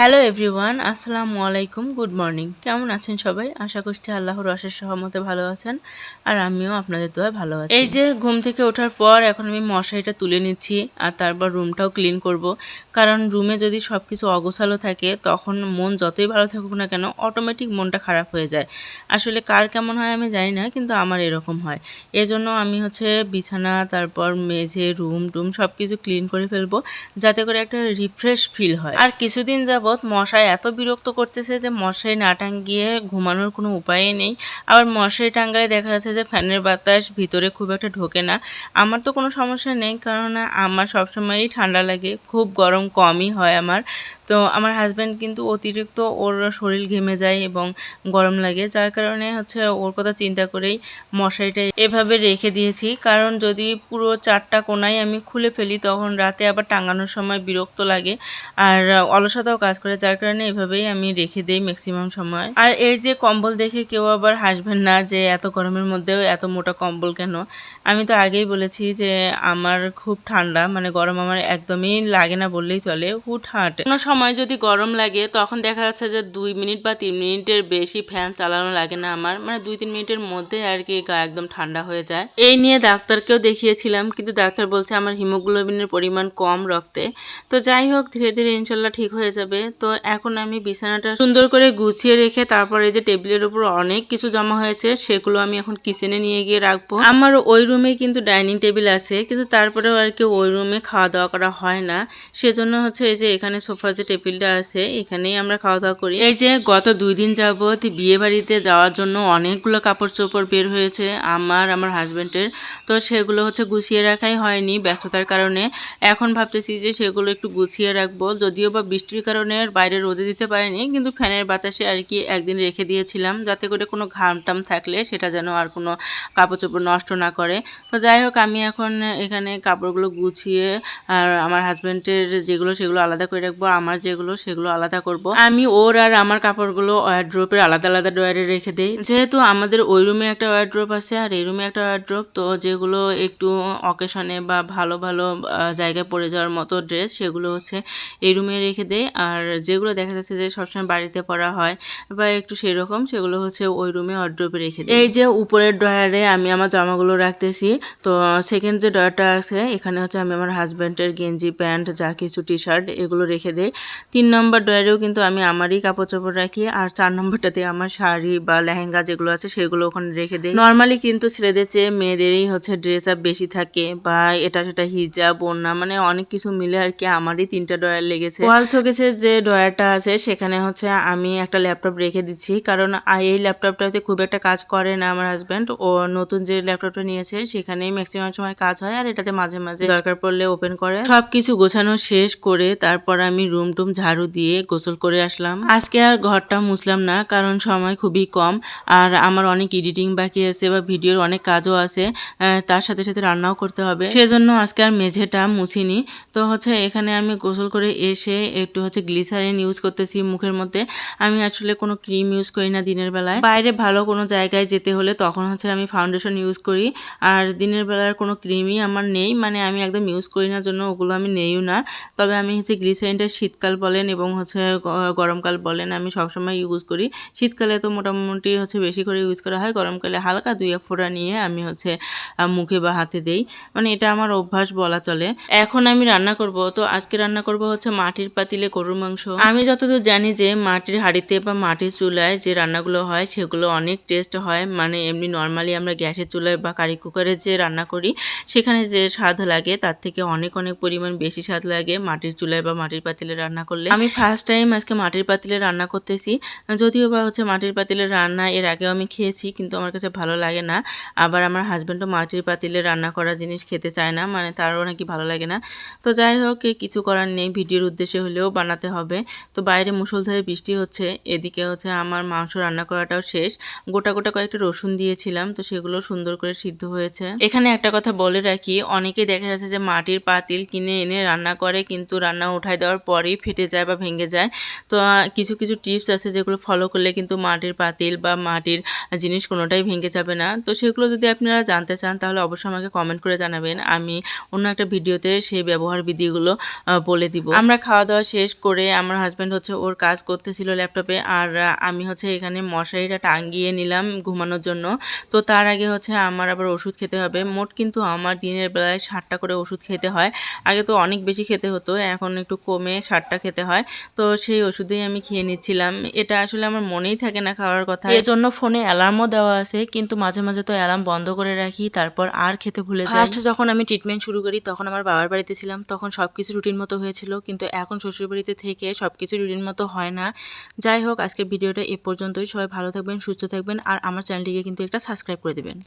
Hello everyone আসসালামু আলাইকুম good morning কেমন আছেন সবাই? আশা করছি আল্লাহর অশেষ সহমতে ভালো আছেন আর আমিও আপনাদের দোয়া ভালো আছি। এই যে ঘুম থেকে ওঠার পর এখন আমি মশারিটা তুলে নিচ্ছি আর তারপর রুমটাও ক্লিন করব। কারণ রুমে যদি সব কিছু অগোছালো থাকে, তখন মন যতই ভালো থাকুক না কেন অটোমেটিক মনটা খারাপ হয়ে যায়। আসলে কার কেমন হয় আমি জানি না, কিন্তু আমার এরকম হয়। এজন্য আমি হচ্ছে বিছানা, তারপর মেঝে, রুম, টুম সব কিছু ক্লিন করে ফেলব, যাতে করে একটা রিফ্রেশ ফিল হয়। আর কিছুদিন যাবৎ মশায় এত বিরক্ত করতেছে যে মশারি না টাঙ্গিয়ে ঘুমানোর কোনো উপায় নেই। আবার মশারি টাঙ্গালে দেখা যাচ্ছে যে ফ্যানের বাতাস ভিতরে খুব একটা ঢোকে না। আমার তো কোনো সমস্যা নেই কারণ আমার সবসময়ই ঠান্ডা লাগে। খুব গরম কমই হয় আমার। তো আমার হাজব্যান্ড কিন্তু অতিরিক্ত ওর শরীর ঘেমে যায় এবং গরম লাগে, যার কারণে হচ্ছে ওর কথা চিন্তা করেই মশারিটা এভাবে রেখে দিয়েছি। কারণ যদি পুরো চারটা কোনায় আমি খুলে ফেলি, তখন রাতে আবার টাঙানোর সময় বিরক্ত লাগে আর অলসতাও কাজ করে, যার কারণে এভাবেই আমি রেখে দিই ম্যাক্সিমাম সময়। আর এই যে কম্বল দেখে কেউ আবার হাসবেন না যে এত গরমের মধ্যেও এত মোটা কম্বল কেন? আমি তো আগেই বলেছি যে আমার খুব ঠান্ডা মানে গরম আমার একদমই লাগে না বললেই চলে হুট হাট কোনো সময় যদি গরম লাগে, তখন দেখা যাচ্ছে যে দুই মিনিট বা তিন মিনিটের বেশি ফ্যান চালানো লাগে না আমার। মানে দুই তিন মিনিটের মধ্যে আর কি গা একদম ঠান্ডা হয়ে যায়। এই নিয়ে ডাক্তারকেও দেখিয়েছিলাম, কিন্তু ডাক্তার বলছে আমার হিমোগ্লোবিনের পরিমাণ কম রক্তে। তো যাই হোক, ধীরে ধীরে ইনশাল্লাহ ঠিক হয়ে যাবে। তো এখন আমি বিছানাটা সুন্দর করে গুছিয়ে রেখে তারপরে যে টেবিলের উপর অনেক কিছু জমা হয়েছে, সেগুলো আমি এখন কিচেনে নিয়ে গিয়ে রাখব। আমার ওই রুমে কিন্তু ডাইনিং টেবিল আছে, কিন্তু তারপরেও আর কি ওই রুমে খাওয়া দাওয়া করা হয় না। সেজন্য হচ্ছে এই যে এখানে সোফা যে টেবিলটা আছে, এখানেই আমরা খাওয়া দাওয়া করি। এই যে গত দুই দিন যাবৎ বিয়ে বাড়িতে যাওয়ার জন্য অনেকগুলো কাপড় চোপড় বের হয়েছে আমার আমার হাজব্যান্ডের তো সেগুলো হচ্ছে গুছিয়ে রাখাই হয়নি ব্যস্ততার কারণে। এখন ভাবতেছি যে সেগুলো একটু গুছিয়ে রাখব। যদিও বা বৃষ্টির কারণে বাইরে রোদে দিতে পারিনি, কিন্তু ফ্যানের বাতাসে আর কি একদিন রেখে দিয়েছিলাম। যাতে করে কোনো ঘাম টাম থাকলে সেটা যেন আর কোনো কাপড় চোপড় নষ্ট না করে। তো যাই হোক, আমি এখন এখানে কাপড়গুলো গুছিয়ে আর আমার হাজব্যান্ডের যেগুলো, সেগুলো আলাদা করে রাখব। আমার যেগুলো সেগুলো আলাদা করব। আমি ওর আর আমার কাপড়গুলো ওয়ারড্রপের আলাদা আলাদা ড্রয়ারে রেখে দিই। যেহেতু আমাদের ওই রুমে একটা ওয়ারড্রপ আছে আর এই রুমে একটা ওয়ারড্রপ তো যেগুলো একটু অকেশনে বা ভালো ভালো জায়গায় পড়ে যাওয়ার মতো ড্রেস সেগুলো হচ্ছে এই রুমে রেখে দেই। আর যেগুলো দেখা যাচ্ছে যে সবসময় বাড়িতে পরা হয় বা একটু সেরকম, সেগুলো হচ্ছে ওই রুমে ওয়ারড্রপে রেখে দিই। এই যে উপরের ড্রয়ারে আমি আমার জামাগুলো রাখতেছি, তো সেকেন্ড যে ড্রয়ারটা আছে, এখানে হচ্ছে আমি আমার হাজব্যান্ডের গেঞ্জি, প্যান্ট, যা কিছু টি শার্ট এগুলো রেখে দিই। তিন নম্বর ড্রয়ারেও কিন্তু আমি আমারই কাপড় চোপড় রাখি, আর চার নম্বরটাতে আমার শাড়ি বা লেহেঙ্গা যেগুলো আছে সেগুলো ওখানে রেখে দিই। নর্মালি কিন্তু ছেলেদের চেয়ে মেয়েদেরই হচ্ছে ড্রেস আপ বেশি থাকে বা এটা সেটা হিজাব, ওড়না মানে অনেক কিছু মিলে আর কি আমারই তিনটা ড্রয়ার লেগেছে। ওয়াল শোকেসের যে ড্রয়ারটা আছে সেখানে হচ্ছে আমি একটা ল্যাপটপ রেখে দিচ্ছি, কারণ এই ল্যাপটপটাতে খুব একটা কাজ করে না আমার হাজব্যান্ড ও নতুন যে ল্যাপটপটা নিয়েছে সেখানেই ম্যাক্সিমাম সময় কাজ হয়, আর এটাতে মাঝে মাঝে দরকার পড়লে ওপেন করে। সবকিছু গোছানো শেষ করে তারপর আমি রুম টুম ঝাড়ু দিয়ে গোসল করে আসলাম। আজকে আর ঘরটা মুছলাম না, কারণ সময় খুবই কম। আর আমার অনেক এডিটিং বাকি আছে বা ভিডিওর অনেক কাজও আছে তার সাথে সাথে রান্নাও করতে হবে। সেজন্য আজকে আর মেঝেটা মুছিনি। তো হচ্ছে এখানে আমি গোসল করে এসে একটু হচ্ছে গ্লিসারিন ইউজ করতেছি মুখের মধ্যে। আমি আসলে কোনো ক্রিম ইউজ করি না দিনের বেলায়। বাইরে ভালো কোনো জায়গায় যেতে হলে তখন হচ্ছে আমি ফাউন্ডেশন ইউজ করি। আর দিনের বেলার কোনো ক্রিমই আমার নেই মানে আমি একদম ইউজ করি না, জন্য ওগুলো আমি নেইও না। তবে আমি হচ্ছে গ্লিসারিনটা শীতকাল বলেন এবং হচ্ছে গরমকাল বলেন আমি সবসময় ইউজ করি। শীতকালে তো মোটামুটি হচ্ছে বেশি করে ইউজ করা হয়। গরমকালে হালকা দুই এক ফোঁটা নিয়ে আমি হচ্ছে মুখে বা হাতে দেই। মানে এটা আমার অভ্যাস বলা চলে। এখন আমি রান্না করব। তো আজকে রান্না করব হচ্ছে মাটির পাতিলে গরুর মাংস। আমি যতদূর জানি যে মাটির হাঁড়িতে বা মাটির চুলায় যে রান্নাগুলো হয়, সেগুলো অনেক টেস্ট হয়। মানে এমনি নর্মালি আমরা গ্যাসের চুলায় বা কারি কুকারে যে রান্না করি, সেখানে যে স্বাদ লাগে, তার থেকে অনেক অনেক পরিমাণ বেশি স্বাদ লাগে মাটির চুলায় বা মাটির পাতিলে রান্না করলে। আমি ফার্স্ট টাইম আজকে মাটির পাতিলে রান্না করতেছি। যদিও বা হচ্ছে মাটির পাতিলে রান্না এর আগেও আমি খেয়েছি, কিন্তু আমার কাছে ভালো লাগে না। আবার আমার হাজব্যান্ডও মাটির পাতিলে রান্না করা জিনিস খেতে চায় না মানে তারও নাকি ভালো লাগে না। তো যাই হোক কিছু করার নেই, ভিডিওর উদ্দেশ্যে হলেও বানাতে হবে। তো বাইরে মুষলধারে বৃষ্টি হচ্ছে, এদিকে হচ্ছে আমার মাংস রান্না করাটাও শেষ। গোটা গোটা কয়েকটা রসুন দিয়েছিলাম, তো সেগুলো সুন্দর করে সিদ্ধ হয়েছে। এখানে একটা কথা বলে রাখি, অনেকেই দেখা যাচ্ছে যে মাটির পাতিল কিনে এনে রান্না করে, কিন্তু রান্না উঠাই দেওয়ার পরেই ফেটে যায় বা ভেঙে যায়। তো কিছু কিছু টিপস আছে যেগুলো ফলো করলে কিন্তু মাটির পাতিল বা মাটির জিনিস কোনোটাই ভেঙে যাবে না। তো, সেগুলো যদি আপনারা জানতে চান তাহলে অবশ্যই আমাকে কমেন্ট করে জানাবেন। আমি অন্য একটা ভিডিওতে সেই ব্যবহার বিধিগুলো বলে দিব। আমরা খাওয়া দাওয়া শেষ করে আমার হাজব্যান্ড হচ্ছে ওর কাজ করতেছিল ল্যাপটপে আর আমি হচ্ছে এখানে মশারিটা টাঙ্গিয়ে নিলাম ঘুমানোর জন্য। তো, তার আগে হচ্ছে আমার আবার ওষুধ খেতে হবে। মোট কিন্তু আমার দিনের বেলায় ষাটটা করে ওষুধ খেতে হয়। আগে তো অনেক বেশি খেতে হতো, এখন একটু কমে ষাটটা খেতে হয়। তো সেই ওষুধেই আমি খেয়ে নিচ্ছিলাম। এটা আসলে আমার মনেই থাকে না খাওয়ার কথা। এই জন্য ফোনে অ্যালার্মও দেওয়া আছে, কিন্তু মাঝে মাঝে তো অ্যালার্ম বন্ধ করে রাখি, তারপর আর খেতে ভুলে যাই। ফার্স্ট যখন আমি ট্রিটমেন্ট শুরু করি, তখন আমার বাবার বাড়িতে ছিলাম, তখন সব কিছু রুটিন মতো হয়েছিল, কিন্তু এখন শ্বশুর বাড়িতে থেকে সব কিছু রুটিন মতো হয় না। যাই হোক, আজকের ভিডিওটা এ পর্যন্তই। সবাই ভালো থাকবেন, সুস্থ থাকবেন, আর আমার চ্যানেলটিকে কিন্তু একটা সাবস্ক্রাইব করে দেবেন।